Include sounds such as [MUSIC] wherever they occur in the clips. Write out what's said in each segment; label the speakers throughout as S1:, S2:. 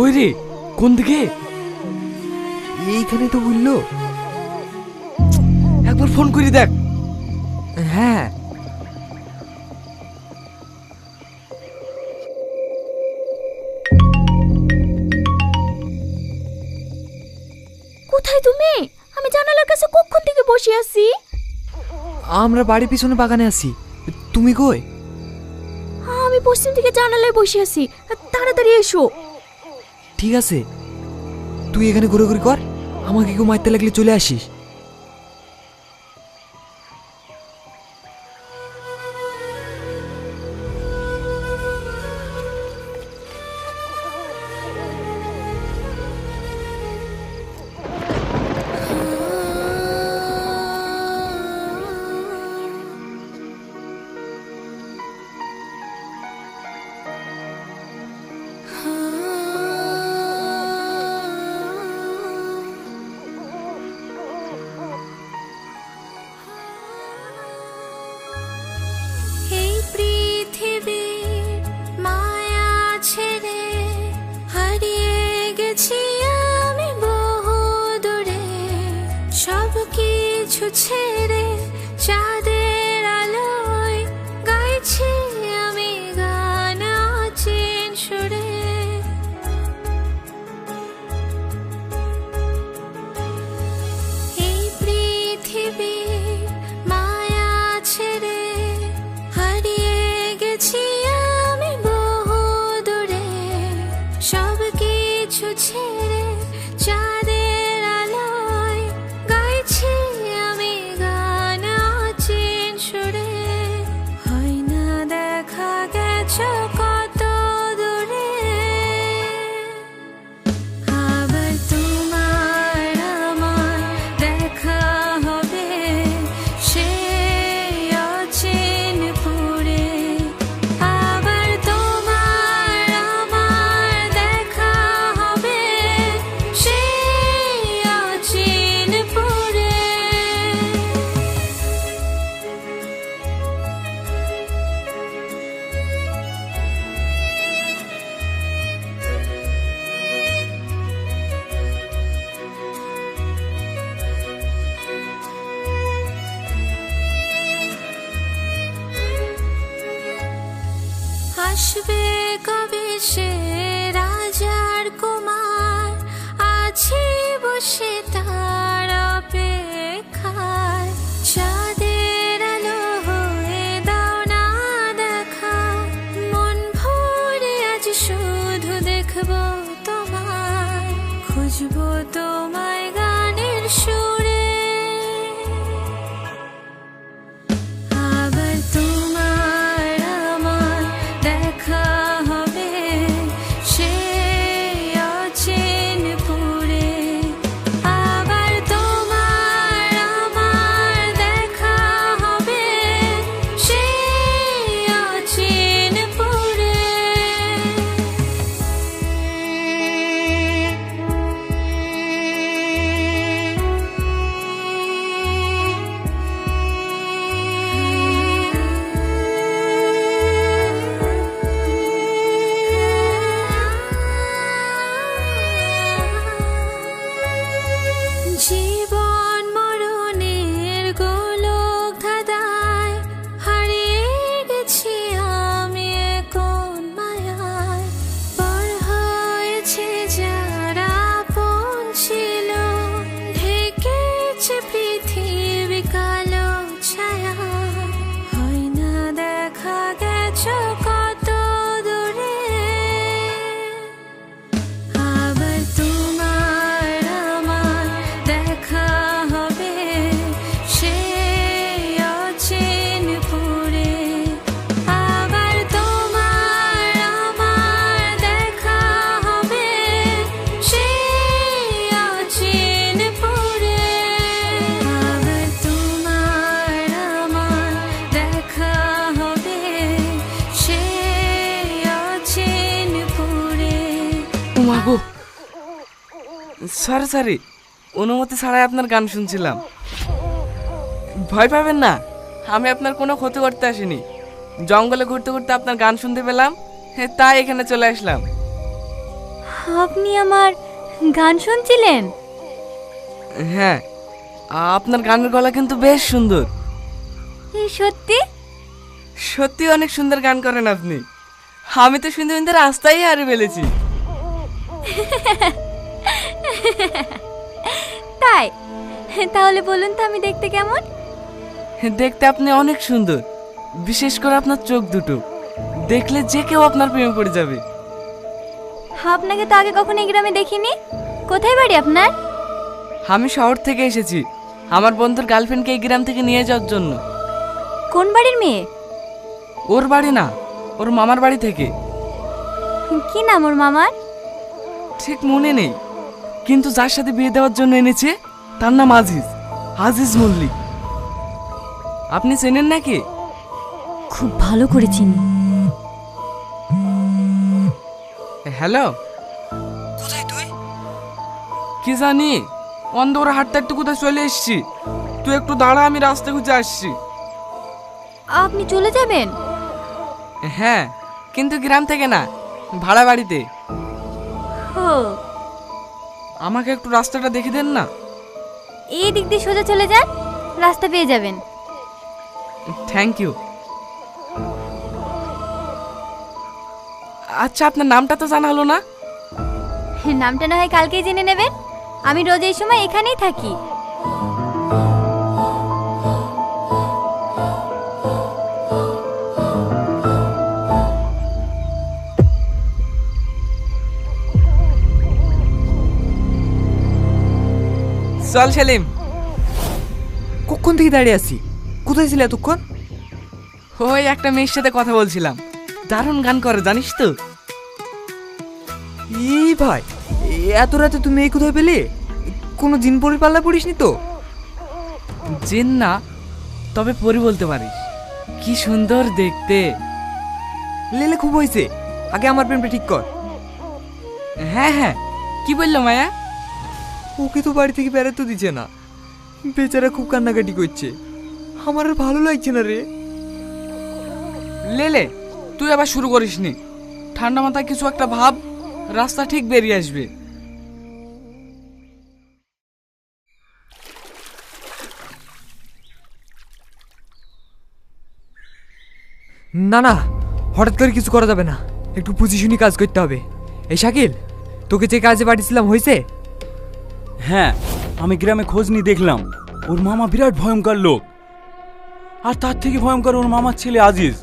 S1: কই রে কোন দিকে?
S2: এইখানে তো বলল।
S1: একবার ফোন করি দেখ।
S2: হ্যাঁ।
S3: কোথায় তুমি? আমি জানালার কাছে কখন থেকে বসে আছি?
S2: আমরা বাড়ির পিছনে বাগানে আছি। তুমি কই?
S3: আমি পশ্চিম দিকে জানালায় বসে আছি। তাড়াতাড়ি এসো।
S2: ঠিক আছে। তুই এখানে ঘোরাঘুরি কর আমাকে কেউ মারতে লাগলে চলে আসিস।
S4: shine. সরি সরি
S1: অনুমতি ছাড়াই আপনার গান শুনছিলাম। ভয় পাবেন না। আমি আপনার কোনো ক্ষতি করতে আসিনি। জঙ্গলে ঘুরতে ঘুরতে আপনার গান শুনতে পেলাম। তাই এখানে চলে আসলাম।
S3: আপনি আমার গান শুনছিলেন?
S1: হ্যাঁ আপনার গানের গলা কিন্তু বেশ সুন্দর।
S3: সত্যি?
S1: সত্যি অনেক সুন্দর গান করেন আপনি। আমি তো শুনতে শুনতে রাস্তায় হারে ফেলেছি। [LAUGHS] [LAUGHS]
S3: তাই? তাহলে বলুন তো আমি দেখতে কেমন?
S1: দেখতে আপনি অনেক সুন্দর। বিশেষ করে আপনার চোখ দুটো। দেখলে যে কেউ আপনার প্রেমে পড়ে যাবে।
S3: আপনাকে তো আগে কখনো এই গ্রামে দেখিনি। কোথায় বাড়ি আপনার?
S1: আমি শহর থেকে এসেছি। আমার বন্ধুর গার্লফ্রেন্ডকে এই গ্রাম থেকে নিয়ে যাওয়ার জন্য।
S3: কোন বাড়ির মেয়ে?
S1: ওর বাড়ি না ওর মামার বাড়ি থেকে।
S3: কি নাম ওর মামার?
S1: ঠিক মনে নেই। কিন্তু যার সাথে বিয়ে দেওয়ার জন্য এনেছে তার নাম আজিজ আজিজ মল্লিক। আপনি চেনেন নাকি?
S3: খুব ভালো করে চিনি।
S1: হ্যালো?
S2: কোথায় তুই?
S1: কি জানি অন্ধর হাঁটতে হাঁটতে কোথায় চলে এসছি। তুই একটু দাঁড়া আমি রাস্তা খুঁজে আসছি।
S3: আপনি চলে যাবেন?
S1: হ্যাঁ কিন্তু গ্রাম থেকে না ভাড়া বাড়িতে।
S3: ও
S1: আমাকে একটু রাস্তাটা দেখে দেন না?
S3: এই দিক দিয়ে সোজা চলে যান রাস্তা পেয়ে যাবেন।
S1: থ্যাংক ইউ আচ্ছা আপনার নামটা তো জানা হলো না?
S3: নামটা না হয় কালকেই জেনে নেবেন। আমি রোজ এই সময় এখানেই থাকি।
S1: চল সেলিম।
S2: কখন থেকে দাঁড়িয়ে আছি? কোথায় ছিলে এতক্ষণ?
S1: ওই একটা মেয়ের সাথে কথা বলছিলাম। দারুণ গান করে, জানিস তো?
S2: এই ভাই, এত রাতে তুমি এই কোথায় পেলে? কোনো জিন পরি পাল্লা পড়িসনি তো?
S1: জেন না, তবে পরি বলতে পারিস। কি সুন্দর দেখতে।
S2: লেলে খুব হয়েছে আগে আমার প্রেমটা ঠিক কর।
S1: হ্যাঁ হ্যাঁ। কি বলল মায়া?
S2: ওকে তো বাড়ি থেকে বেড়াতে দিচ্ছে না। বেচারা খুব কান্নাকাটি করছে। আমার আর ভালো লাগছে না রে।
S1: লেলে তুই আবার শুরু করিসনি। ঠান্ডা মাথায় কিছু একটা ভাব রাস্তা ঠিক বেরিয়ে আসবে।
S2: না না হঠাৎ করে কিছু করা যাবে না। একটু পজিশনই কাজ করতে হবে। এই শাকিল তোকে যে কাজে পাঠিয়েছিলাম হয়েছে?
S5: হ্যাঁ আমি গ্রামে খোঁজ নিয়ে দেখলাম। ওর মামা বিরাট ভয়ঙ্কর লোক। আর তার থেকে ভয়ঙ্কর ওর মামার ছেলে আজিজ।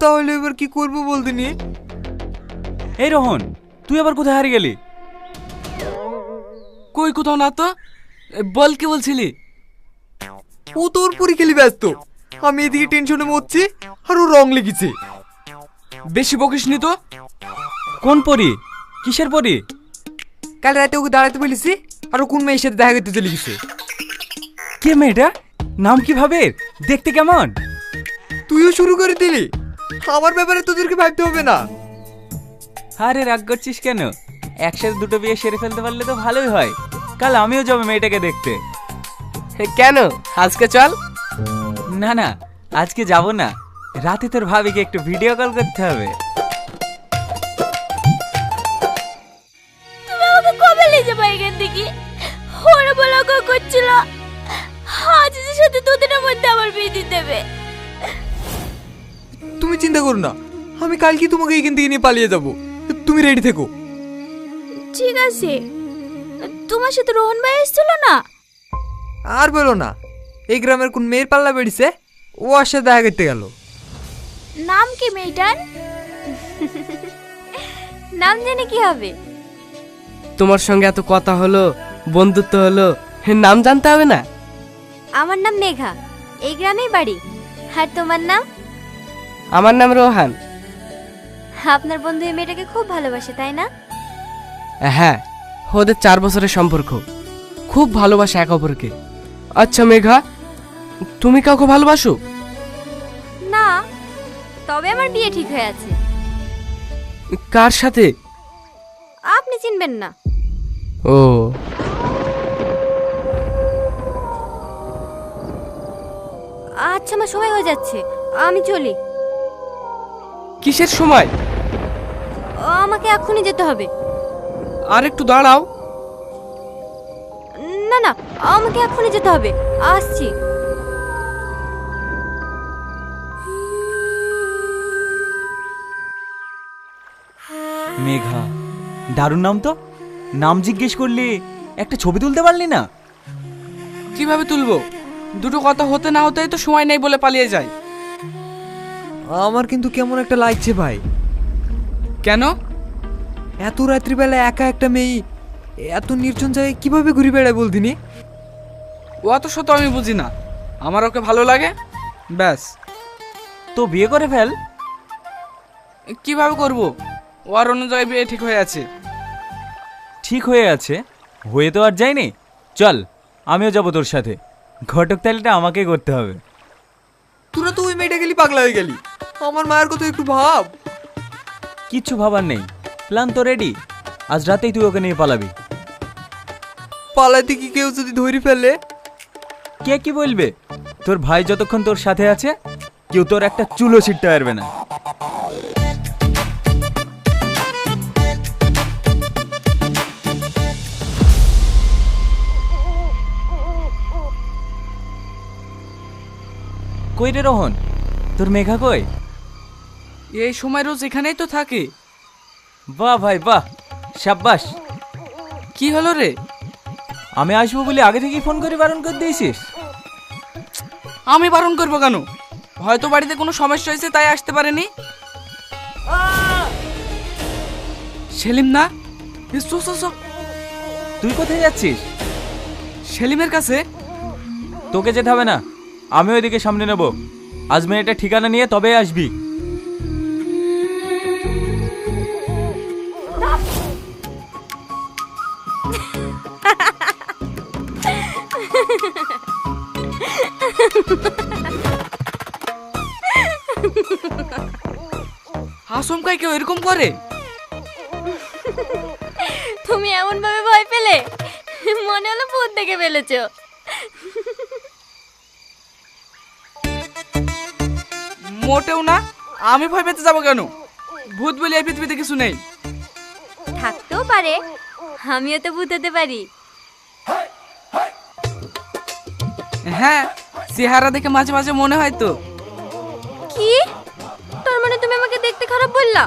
S2: তাহলে এবার কি করব বলতে নি?
S5: এই রোহন তুই আবার কোথায় হারিয়ে গেলি?
S1: কই কোথাও না তো? বল কে বলছিলি?
S2: ও তোর পরি খেলি ব্যস্ত। আমি এদিকে টেনশনে মরছি আর ও রং লেগেছে
S1: বেশি বকিস নি তো?
S5: কোন পরি? কিসের পরি?
S2: কাল রাতে ওকে দাঁড়াতে বলেছি আর ও কোন মেয়ের সাথে দেখা করতে চলে গেছে।
S5: কে মেয়েটা? নাম কি ভাবে? দেখতে কেমন?
S2: তুইও শুরু করে দিলি। আমার ব্যাপারে তোদেরকে ভাবতে হবে না।
S5: আরে রাগ করছিস কেন? একসাথে দুটো বিয়ে সেরে ফেলতে পারলে তো ভালোই হয়। কাল আমিও যাব মেয়েটাকে দেখতে।
S1: কেন? আজকে চল।
S5: না না আজকে যাব না। রাতে তোর ভাবিকে একটু ভিডিও কল করতে হবে।
S3: করছিল আজিজের সাথে দুদিনের মধ্যে আমার বিয়ে দিয়ে দেবে
S2: তুমি চিন্তা করো না আমি কালকে তোমাকে এখান থেকে নিয়ে পালিয়ে যাব। তুমি রেডি থেকো।
S3: ঠিক আছে। তোমার সাথে রোহন ভাই এসেছিল না?
S2: আর বলো না এই গ্রামের কোন মেয়ের পাল্লা বেড়েছে? ও আর সাথে দেখা করতে গেল।
S3: নাম কি মেয়েটার? নাম জেনে কি হবে।
S1: তোমার সঙ্গে এত কথা হলো বন্ধুত্ব হলো নাম জানতে হবে না?
S3: আমার নাম মেঘা। এই গ্রামেই বাড়ি। আর তোমার নাম?
S1: আমার নাম রোহান।
S3: আপনার বন্ধু এই মেয়েটাকে খুব ভালোবাসে তাই না?
S1: হ্যাঁ ওদের চার বছরের সম্পর্ক। খুব ভালোবাসে এক অপরকে। আচ্ছা মেঘা তুমি কাউকে ভালোবাসো?
S3: না তবে আমার বিয়ে ঠিক হয়ে আছে।
S1: কার সাথে?
S3: আপনি চিনবেন না।
S1: ও
S3: আচ্ছা আমার সময় হয়ে যাচ্ছে। আমি চলি।
S1: কিসের সময়?
S3: আমাকে এখনই যেতে হবে।
S1: আর একটু দাঁড়াও।
S3: না না আমাকে এখনই যেতে হবে। আসছি।
S5: মেঘা দারুণ নাম তো। নাম জিজ্ঞেস করলে একটা ছবি তুলতে পারলি না?
S1: কীভাবে তুলবো? দুটো কথা হতে না হতেই তো সময় নেই বলে পালিয়ে যায়।
S2: আমার কিন্তু কেমন একটা লাগছে ভাই।
S1: কেন?
S2: এত রাত্রিবেলা একা একটা মেয়ে এত নির্জন জায়গায় কীভাবে ঘুরে বেড়ায় বলদিনি
S1: ও অত শত আমি বুঝি না। আমার ওকে ভালো লাগে? ব্যাস।
S5: তো বিয়ে করে ফেল।
S1: কীভাবে করব? ও আর অন্য জায়গায় বিয়ে ঠিক হয়ে আছে।
S5: ঠিক হয়ে আছে। হয়ে তো আর যায়নি। চল আমিও যাব তোর সাথে। ঘটক তালিটা আমাকে করতে হবে।
S2: তোরা তো ওই মেয়েটা গেলি পাগলা হয়ে গেলি। আমার মায়ের কথা একটু ভাব।
S5: কিচ্ছু ভাবার নেই। প্ল্যান তো রেডি আজ রাতেই তুই ওকে নিয়ে পালাবি।
S2: পালাইতে কি কেউ যদি ধরে ফেলে?
S5: কে কি বলবে? তোর ভাই যতক্ষণ তোর সাথে আছে কেউ তোর একটা চুলো ছিটতে পারবে না। কই রে রোহন? তোর মেঘা কই?
S1: এই সময় রোজ এখানেই তো থাকে।
S5: বাহ ভাই বাহ সাব্বাস।
S1: কি হলো রে?
S5: আমি আসব বলে আগে থেকেই ফোন করে বারণ করে দিয়েছিস?
S1: আমি বারণ করব কেন? হয়তো বাড়িতে কোনো সমস্যা হয়েছে তাই আসতে পারেনি। সেলিম না? এ, সো, সো, সো।
S5: তুই কোথায় যাচ্ছিস?
S1: সেলিমের কাছে?
S5: তোকে যেতে হবে না। আমি ওইদিকে সামনে নেব। আজ মেয়েটা ঠিকানা নিয়ে তবে আসবি।
S1: আসমকাই কেউ এরকম করে?
S3: তুমি এমন ভাবে ভয় পেলে? মনে হলো ভূত দেখে ফেলেছো।
S1: মোটেও না। আমি ভয় পেতে যাব কেন? ভূত বলে এই পৃথিবীতে কিছু নেই।
S3: থাকতেও পারে। আমিও তো ভূত হতে পারি।
S1: হ্যাঁ চেহারা দেখে মাঝে মাঝে মনে হয় তো।
S3: কি? তার মানে তুমি আমাকে দেখতে খারাপ বললা?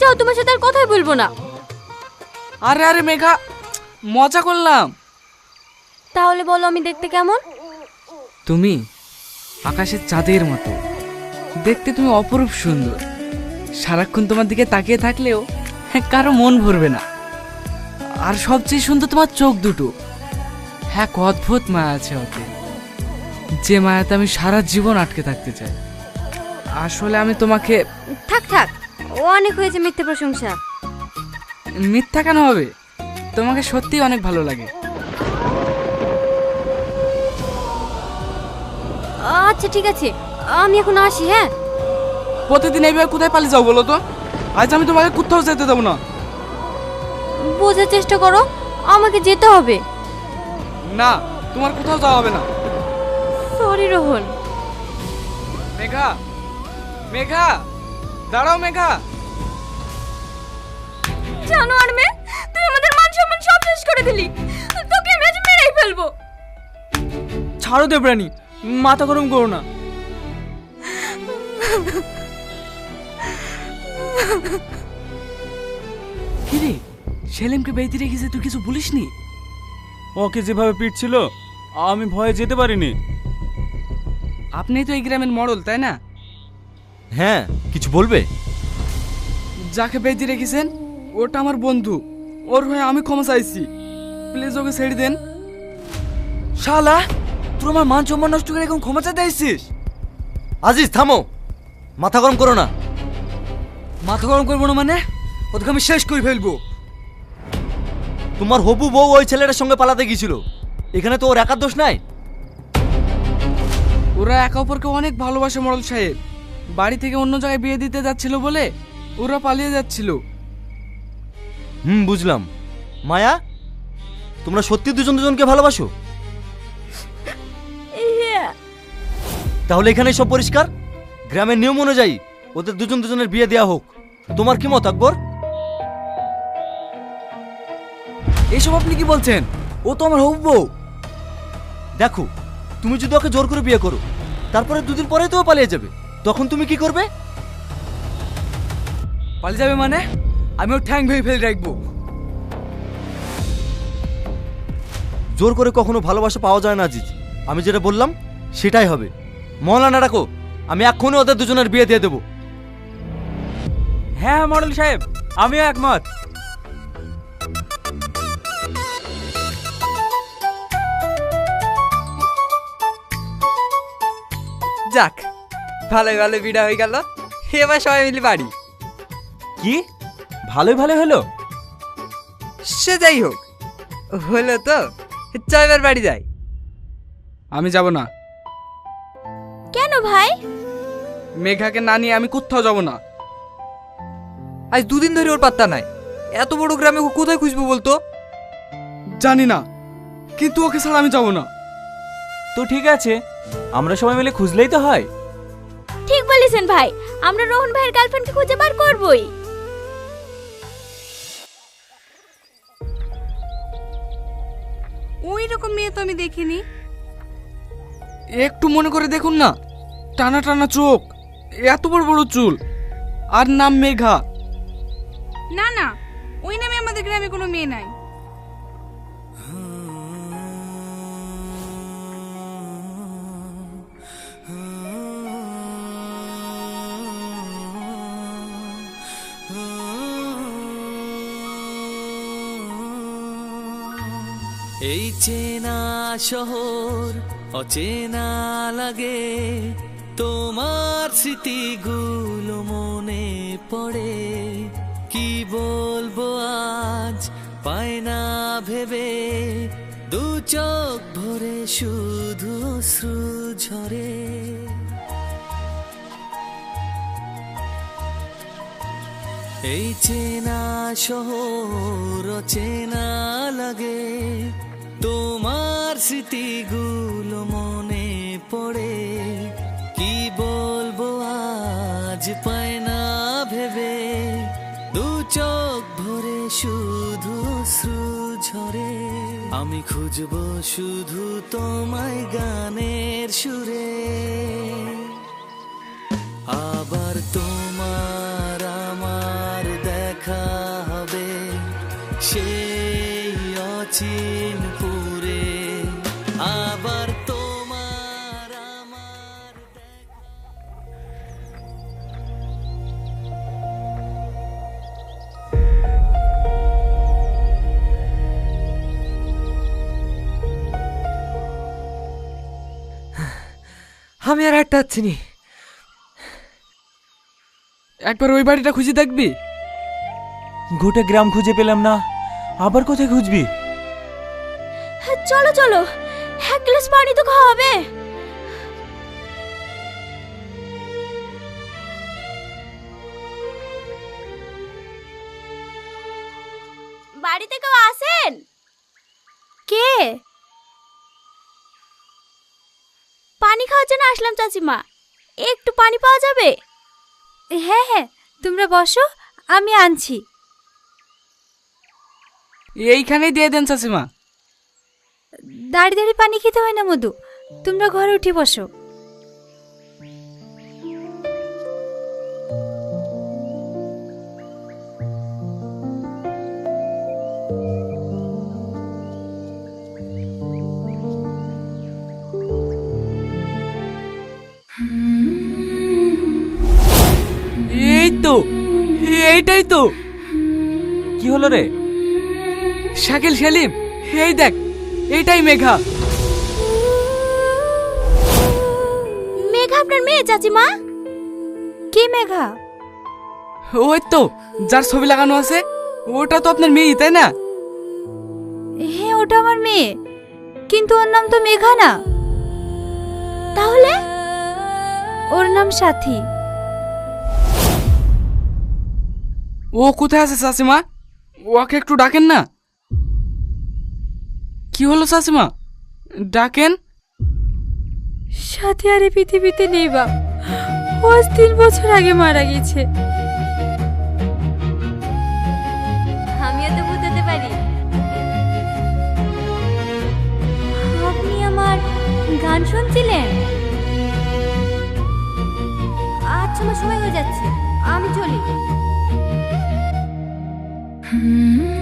S3: যাও তোমার সাথে আর কথাই বলব না।
S1: আরে আরে মেঘা মজা করলাম।
S3: তাহলে বলো আমি দেখতে কেমন?
S1: তুমি আকাশের চাঁদের মতো। দেখতে তুমি অপরূপ সুন্দর। সারাক্ষণ তোমার দিকে তাকিয়ে থাকলেও কারও মন ভরবে না। আর সবচেয়ে সুন্দর তোমার চোখ দুটো। হ্যাঁ এক অদ্ভুত মায়া আছে ওতে। যে মায়াতে আমি সারা জীবন আটকে থাকতে চাই। আসলে আমি তোমাকে
S3: থাক থাক। ও অনেক হয়েছে মিথ্যে প্রশংসা।
S1: মিথ্যা কেন হবে? তোমাকে সত্যিই অনেক ভালো লাগে।
S3: আচ্ছা ঠিক আছে। আমি এখন আসি হ্যাঁ?
S1: প্রতিদিন এইভাবে কোথায় পালিয়ে যাও বলো তো? আজ আমি তোমাকে কোথাও যেতে দেবো না।
S3: বোঝার চেষ্টা করো আমাকে যেতে হবে।
S1: না তোমার কোথাও যাওয়া হবে না।
S3: সরি রোহন।
S1: মেঘা মেঘা দাঁড়াও মেঘা।
S3: জানো আর মেয়ে তুই আমাদের মান সম্মান সব শেষ করে দিলি। তোকে আমি আজ মেরেই ফেলব।
S2: ছাড়ো দেবরানি মাথা গরম করো না।
S1: কিরে সেলিমকে বেঁধে রেখেছে তুই কিছু বলিসনি?
S5: ওকে যেভাবে পিটছিল আমি ভয়ে যেতে পারিনি।
S1: আপনি তো এই গ্রামের মডল তাই না?
S6: হ্যাঁ কিছু বলবে?
S1: যাকে বেঁধে রেখেছেন ওটা আমার বন্ধু। ওর হয়ে আমি ক্ষমা চাইছি। প্লিজ ওকে ছেড়ে দেন।
S6: শালা তুই আমার মান সম্মান নষ্ট করে এখন ক্ষমা চাইতে আসছিস আজিজ থামো। মাথা গরম করো না।
S2: মাথা গরম করব না মানে? ওদেরকে আমি শেষ করে ফেলব।
S6: তোমার হবু বউ ওই ছেলেটার সঙ্গে পালাতে গিয়েছিল। এখানে তো ওর একার দোষ নাই।
S1: ওরা একে অপরকে অনেক ভালোবাসে মডল সাহেব। বাড়ি থেকে অন্য জায়গায় বিয়ে দিতে যাচ্ছিল বলে ওরা পালিয়ে যাচ্ছিল।
S6: হুম বুঝলাম। মায়া তোমরা সত্যি দুজন দুজনকে ভালোবাসো? তাহলে এখানে সব পরিষ্কার? গ্রামের নিয়ম অনুযায়ী ওদের দুজন দুজনের বিয়ে দেওয়া হোক। তোমার কি মত, আকবর?
S1: এসব আপনি কি বলছেন? ও তো আমার হবু
S6: দেখো, তুমি যদি ওকে জোর করে বিয়ে করো, তারপরে দুদিন পরে তো ও পালিয়ে যাবে। তখন তুমি কি করবে?
S1: পালিয়ে যাবে মানে? আমি ওর ঠ্যাং ভেঙে ফেলে রাখব।
S6: জোর করে কখনো ভালোবাসা পাওয়া যায় না, আজিজ। আমি যেটা বললাম, সেটাই হবে। মহলানা রাখো আমি এক্ষুনি ওদের দুজনের বিয়ে দিয়ে দেবো।
S5: হ্যাঁ মডেল সাহেব আমিও একমত।
S2: যাক ভালোই ভালো বিড়া হয়ে গেল। এবার সবাই মিলে বাড়ি।
S5: কি? ভালোই ভালো হলো?
S2: সে যাই হোক হলো তো। চ এবার বাড়ি যাই।
S1: আমি যাব না।
S3: কেন ভাই?
S1: মেঘাকে না নিয়ে আমি কোথাও যাব না।
S2: আজ দুদিন ধরে ওর পাত্তা নাই। এত বড় গ্রামে ও কোথায় খুঁজবো বলতো?
S1: জানি না কিন্তু ওকে ছাড়া আমি যাব না।
S5: তো ঠিক আছে আমরা সবাই মিলে খুঁজলেই তো হয়।
S3: ঠিক বলেছেন ভাই আমরা রোহন ভাইয়ের গার্লফ্রেন্ডকে খুঁজে বার করবই।
S4: ওই রকম মেয়ে তো আমি দেখিনি।
S1: একটু মনে করে দেখুন না টানা টানা চোখ। এত বড় বড় চুল। আর নাম মেঘা।
S4: না না ওই নামে আমাদের গ্রামে কোনো মেয়ে নাই।
S7: এই চেনা শহর অচেনা লাগে তোমার স্মৃতিগুলো মনে পড়ে। কি বলব আজ? পায় না ভেবে। দু চোখ ভরে শুধু অশ্রু ঝরে। এই চেনা শহর চেনা লাগে। তোমার স্মৃতিগুলো মনে পড়ে। আজ পায় না ভেবে, দু চোখ ভরে শুধু শ্রু ঝরে আমি খুঁজব শুধু তোমায় গানের সুরে। আবার তোমার
S2: আমি আর একটা পাচ্ছি নি।
S1: একবার ওই বাড়িটা খুঁজে দেখবি।
S5: গোটা গ্রাম খুঁজে পেলাম না আবার কোথায় খুঁজবি?
S3: চলো চলো। এক গ্লাস পানি তো খাওয়া হবে। বাড়িতে কেউ আসেন? কে? পানি খাওয়ার জন্য আসলাম চাচিমা। একটু পানি পাওয়া যাবে? হ্যাঁ হ্যাঁ তোমরা বসো আমি আনছি।
S1: এইখানেই দিয়ে দেন চাচিমা।
S3: দাঁড়িয়ে দাঁড়িয়ে পানি খেতে হয় না মধু। তোমরা ঘরে উঠে বসো।
S1: এই তো এইটাই তো।
S5: কি হলো রে?
S1: শাকিল সেলিম এই দেখ এইটাই মেঘা।
S3: মেঘা আপনার মেয়ে চাচিমা? কি মেঘা?
S1: ওই তো যার ছবি লাগানো আছে ওটা তো আপনার মেয়ে তাই না?
S3: হ্যাঁ ওটা আমার মেয়ে। কিন্তু ওর নাম তো মেঘা না। তাহলে? ওর নাম সাথী।
S1: ও কোথায় আছে শাসিমা ওকে একটু ডাকেন না। কি হলো শাসিমা ডাকেন।
S3: সাথী আর এই পৃথিবীতে নেই বা ও আজ তিন বছর আগে মারা গেছে। আমিও তো পারি। আপনি আমার গান শুনছিলেন? সময় হয়ে যাচ্ছে। আমি চলি।
S8: হুম।